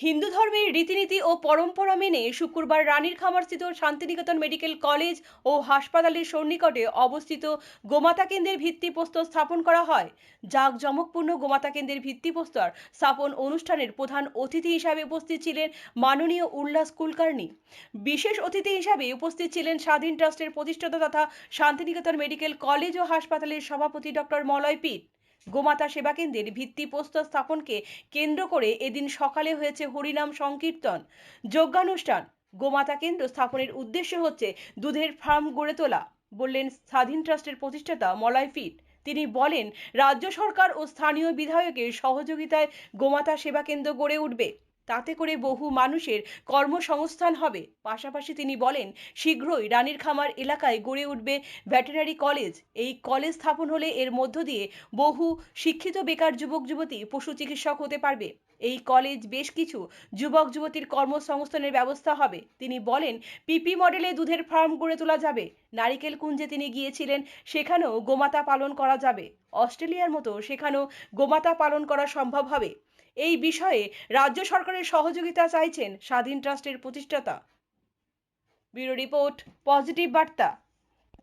হিন্দু ধর্মের রীতিনীতি ও পরম্পরা মেনে শুক্রবার রানীর খামারস্থিত শান্তিনিকেতন মেডিকেল কলেজ ও হাসপাতালের সন্নিকটে অবস্থিত গোমাতা কেন্দ্রের ভিত্তিপ্রস্তর স্থাপন করা হয়। জাঁকজমকপূর্ণ গোমাতা কেন্দ্রের ভিত্তিপ্রস্তর স্থাপন অনুষ্ঠানের প্রধান অতিথি হিসাবে উপস্থিত ছিলেন মাননীয় উল্লাস কুলকার্নি। বিশেষ অতিথি হিসাবে উপস্থিত ছিলেন স্বাধীন ট্রাস্টের প্রতিষ্ঠাতা তথা শান্তিনিকেতন মেডিকেল কলেজ ও হাসপাতালের সভাপতি ডক্টর মলয় পিট গোমাতা সেবা কেন্দ্রের ভিত্তিপ্রস্তর স্থাপনকে কেন্দ্র করে এদিন সকালে হয়েছে হরিনাম সংকীর্তন। যজ্ঞানুষ্ঠান, গোমাতা কেন্দ্র স্থাপনের উদ্দেশ্য হচ্ছে দুধের ফার্ম গড়ে তোলা, বললেন স্বাধীন ট্রাস্টের প্রতিষ্ঠাতা ফিট। তিনি বলেন, রাজ্য সরকার ও স্থানীয় বিধায়কের সহযোগিতায় গোমাতা সেবা কেন্দ্র গড়ে উঠবে। তাতে করে বহু মানুষের কর্মসংস্থান হবে। পাশাপাশি তিনি বলেন, শীঘ্রই রানীর খামার এলাকায় গড়ে উঠবে ভেটেরিনারি কলেজ। এই কলেজ স্থাপন হলে এর মধ্য দিয়ে বহু শিক্ষিত বেকার যুবক, যুবতী পশু চিকিৎসক হতে পারবে। এই কলেজ বেশ কিছু যুবক, যুবতীর কর্মসংস্থানের ব্যবস্থা হবে। তিনি বলেন, পিপি মডেলে দুধের ফার্ম গড়ে তোলা যাবে। নারিকেল কুঞ্জে তিনি গিয়েছিলেন, সেখানেও গোমাতা পালন করা যাবে। অস্ট্রেলিয়ার মতো সেখানেও গোমাতা পালন করা সম্ভব হবে। এই বিষয়ে রাজ্য সরকারের সহযোগিতা চাইছেন স্বাধীন ট্রাস্টের প্রতিষ্ঠাতা। ব্যুরো রিপোর্ট পজিটিভ বার্তা।